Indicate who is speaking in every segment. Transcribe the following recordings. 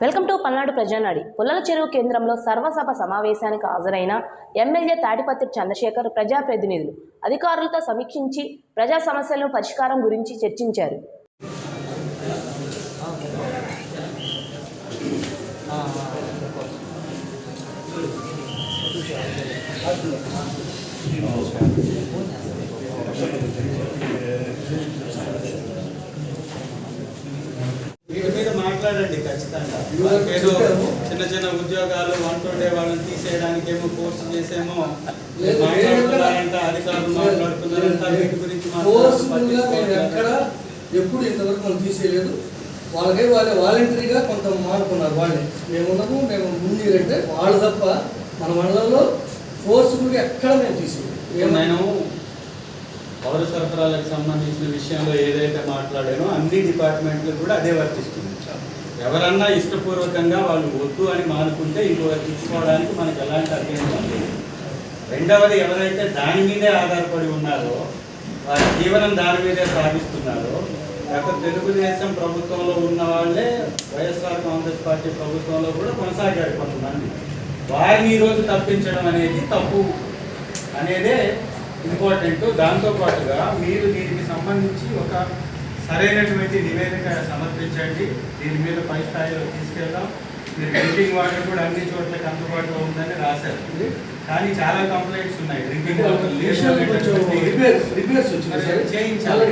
Speaker 1: Welcome to Palnadu Prajanadi. పుల్లల చెరువు కేంద్రంలో సర్వసభ సమావేశానికి హాజరైన ఎమ్మెల్యే తాటిపత్రి చంద్రశేఖర్ ప్రజాప్రతినిధులు. అధికారులతో సమీక్షించి ప్రజా సమస్యలను పరిష్కారం గురించి చర్చించారు
Speaker 2: వీటి మాట్లాడండి ఖచ్చితంగా. ఏదో చిన్న చిన్న ఉద్యోగాలు వంటుండే వాళ్ళని తీసేయడానికి ఏమో కోర్సు చేసేమో మాట్లాడుతున్నారంట అధికారులు మాట్లాడుతున్నారంట వీటి గురించి
Speaker 3: ఎప్పుడు ఇంతవరకు మనం తీసేయలేదు. వాళ్ళకే వాళ్ళే వాలంటరీగా కొంత మారుకున్నారు వాళ్ళే. మేము ఉన్నాము మేము ముందు వాళ్ళు తప్ప మన మండలంలో ఫోర్స్ఫుల్గా ఎక్కడ మేము తీసేయలేదు.
Speaker 2: నేను పౌర సరఫరాలకు సంబంధించిన విషయంలో ఏదైతే మాట్లాడానో అన్ని డిపార్ట్మెంట్లు కూడా అదే వర్తిస్తుంది. ఎవరన్నా ఇష్టపూర్వకంగా వాళ్ళు వద్దు అని మానుకుంటే ఇంకొకరికి తెచ్చుకోవడానికి మనకు ఎలాంటి అభ్యంతరం లేదు. రెండవది ఎవరైతే దాని మీదే ఆధారపడి ఉన్నారో వారి జీవనం దాని మీదే సాగిస్తున్నారో గత తెలుగుదేశం ప్రభుత్వంలో ఉన్న వాళ్ళే వైఎస్ఆర్ కాంగ్రెస్ పార్టీ ప్రభుత్వంలో కూడా కొనసాగారు కొంతమంది. వారిని ఈరోజు తప్పించడం అనేది తప్పు అనేదే ఇంపార్టెంట్. దాంతో పాటుగా మీరు దీనికి సంబంధించి ఒక సరైనటువంటి నివేదిక సమర్పించండి. దీని మీద పై స్థాయిలో తీసుకెళ్దాం. మీరు డ్రింకింగ్ వాటర్ కూడా అన్ని చోట్లకి అందుబాటులో ఉందని రాశారు. కానీ చాలా కంప్లైంట్స్ ఉన్నాయి. డ్రింకింగ్ వాటర్ చేయించాలి.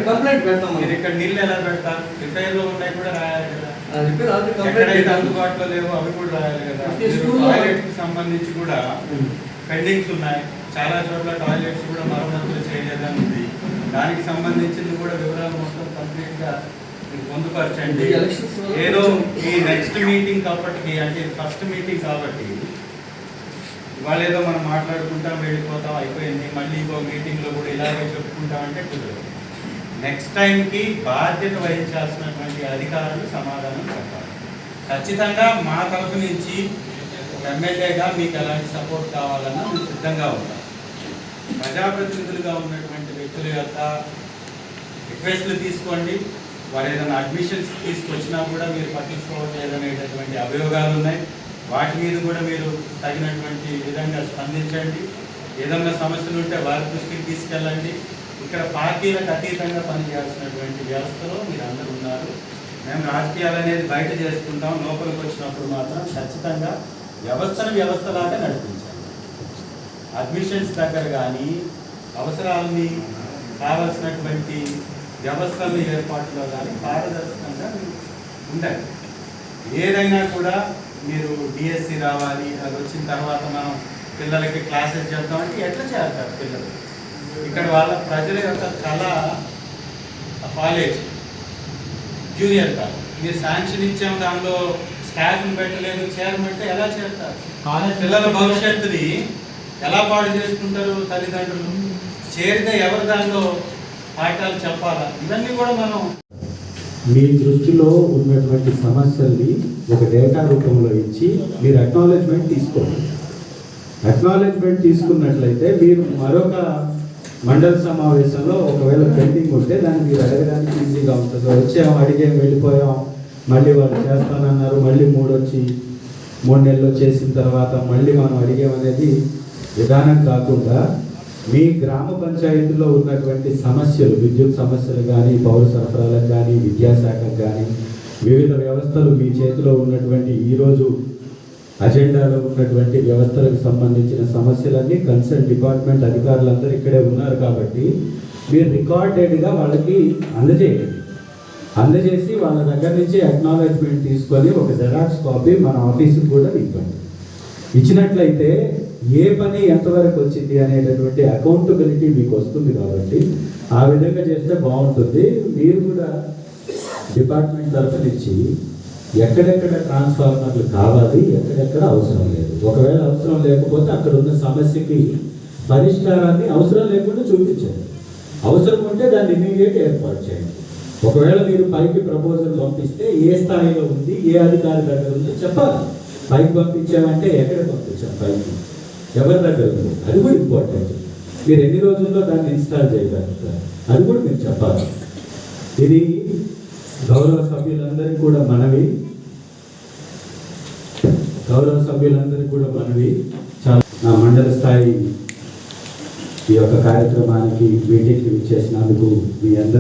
Speaker 2: మీరు. ఇక్కడ నీళ్ళు ఎలా పెడతారు? రిపేర్లో ఉన్నాయి కూడా రాయాలి కదా. ఎక్కడైతే. అందుబాటులో లేవో అవి కూడా రాయాలి కదా. టాయిలెట్కి సంబంధించి కూడా పెండింగ్స్ ఉన్నాయి. చాలా చోట్ల టాయిలెట్స్ కూడా మరమ్మతులు చేయలేదని ఉంది దానికి సంబంధించింది కూడా వివరాలు మొత్తం పొందుపరచండి. ఏదో ఈ నెక్స్ట్ మీటింగ్ కాబట్టి అంటే ఫస్ట్ మీటింగ్ కాబట్టి ఇవాళ ఏదో మనం మాట్లాడుకుంటాం వెళ్ళిపోతాం అయిపోయింది. మళ్ళీ ఇంకో మీటింగ్లో కూడా ఇలాగే చెప్పుకుంటాం అంటే కుదరదు. నెక్స్ట్ టైంకి బాధ్యత వహించాల్సినటువంటి అధికారులు సమాధానం చెప్పాలి. ఖచ్చితంగా మా తరఫు నుంచి ఎమ్మెల్యేగా మీకు ఎలాంటి సపోర్ట్ కావాలన్నా మేము సిద్ధంగా ఉంటాం ప్రజాప్రతినిధులుగా ఉన్నటువంటి వ్యక్తుల యొక్క రిక్వెస్ట్లు తీసుకోండి. వారు ఏదైనా అడ్మిషన్స్ తీసుకొచ్చినా కూడా మీరు పట్టించుకోవట్లేదనేటటువంటి అభియోగాలు ఉన్నాయి. వాటి మీద కూడా మీరు తగినటువంటి విధంగా స్పందించండి. ఏదన్నా సమస్యలు ఉంటే వారి దృష్టికి తీసుకెళ్ళండి. ఇక్కడ పార్టీలకు అతీతంగా పనిచేయాల్సినటువంటి వ్యవస్థలో మీరు అందరూ ఉన్నారు. మేము రాజకీయాలు అనేది బయట చేసుకుంటాం. లోపలికి వచ్చినప్పుడు మాత్రం ఖచ్చితంగా వ్యవస్థను వ్యవస్థలాగా నడిపించాలి. అడ్మిషన్స్ దగ్గర కానీ అవసరాలని కావలసినటువంటి వ్యవస్థల ఏర్పాటులో కానీ పారదర్శకంగా ఉండాలి. ఏదైనా కూడా మీరు డిఎస్సి రావాలి అది వచ్చిన తర్వాత మనం పిల్లలకి క్లాసెస్ చెప్తామంటే ఎట్లా చేస్తారు పిల్లలు? ఇక్కడ వాళ్ళ ప్రజల యొక్క కళ కాలేజ్ జూనియర్ కాలేజ్ మీరు శాంక్షన్ ఇచ్చాం దానిలో స్టాఫ్ని పెట్టలేదు చేరమంటే ఎలా చేస్తారు?
Speaker 4: కాలేజ్
Speaker 2: పిల్లల భవిష్యత్తుని ఎలా పాడు చేసుకుంటారు తల్లిదండ్రులు? చేరితే ఎవరు దానిలో పాఠాలు చెప్పాలా? ఇవన్నీ కూడా మనం
Speaker 5: మీ దృష్టిలో ఉన్నటువంటి సమస్యల్ని ఒక డేటా రూపంలో ఇచ్చి మీరు అక్నాలెడ్జ్మెంట్ తీసుకోండి. అక్నాలెడ్జ్మెంట్ తీసుకున్నట్లయితే మీరు మరొక మండల సమావేశంలో ఒకవేళ పెండింగ్ ఉంటే దాన్ని మీరు అడగడానికి ఈజీగా ఉంటుంది? వచ్చాము అడిగాం వెళ్ళిపోయాం మళ్ళీ వాళ్ళు చేస్తానన్నారు మళ్ళీ మూడు వచ్చి మూడు నెలలు చేసిన తర్వాత మళ్ళీ మనం అడిగామనేది విధానం కాకుండా మీ గ్రామ పంచాయతీలో ఉన్నటువంటి సమస్యలు విద్యుత్ సమస్యలు కానీ పౌర సరఫరాలకు కానీ విద్యాశాఖకు కానీ వివిధ వ్యవస్థలు మీ చేతిలో ఉన్నటువంటి ఈరోజు అజెండాలో ఉన్నటువంటి వ్యవస్థలకు సంబంధించిన సమస్యలన్నీ కన్సర్న్ డిపార్ట్మెంట్ అధికారులందరూ ఇక్కడే ఉన్నారు కాబట్టి మీరు రికార్డెడ్గా వాళ్ళకి అందజేయండి. అందజేసి వాళ్ళ దగ్గర నుంచి అక్నాలెడ్జ్మెంట్ తీసుకొని ఒక జెరాక్స్ కాపీ మన ఆఫీసుకు కూడా ఇవ్వండి. ఇచ్చినట్లయితే ఏ పని ఎంతవరకు వచ్చింది అనేటటువంటి అకౌంటబిలిటీ మీకు వస్తుంది కాబట్టి ఆ విధంగా చేస్తే బాగుంటుంది. మీరు కూడా డిపార్ట్మెంట్ తరఫు నుంచి ఎక్కడెక్కడ ట్రాన్స్ఫార్మర్లు కావాలి ఎక్కడెక్కడ అవసరం లేదు. ఒకవేళ అవసరం లేకపోతే అక్కడ ఉన్న సమస్యకి పరిష్కారాన్ని అవసరం లేకుండా చూపించండి. అవసరం ఉంటే దాన్ని ఇమీడియట్ ఏర్పాటు చేయండి. ఒకవేళ మీరు పైకి ప్రపోజల్ పంపిస్తే ఏ స్థాయిలో ఉంది ఏ అధికారి దగ్గర ఉందో చెప్పాలి. పైకి పంపించామంటే ఎక్కడ పంపించాం పైకి? ఎవరి దగ్గర ఉంది. అది కూడా ఇంపార్టెంట్ మీరు ఎన్ని రోజుల్లో దాన్ని ఇన్స్టాల్ చేయగలుగుతారు అది కూడా మీరు చెప్పాలి. ఇది గౌరవ సభ్యులందరికీ కూడా మనవి.
Speaker 2: గౌరవ సభ్యులందరికీ కూడా మనవి. చాలా నా మండల స్థాయి ఈ యొక్క కార్యక్రమానికి మీటింగ్కి ఇచ్చేసినందుకు మీ అందరి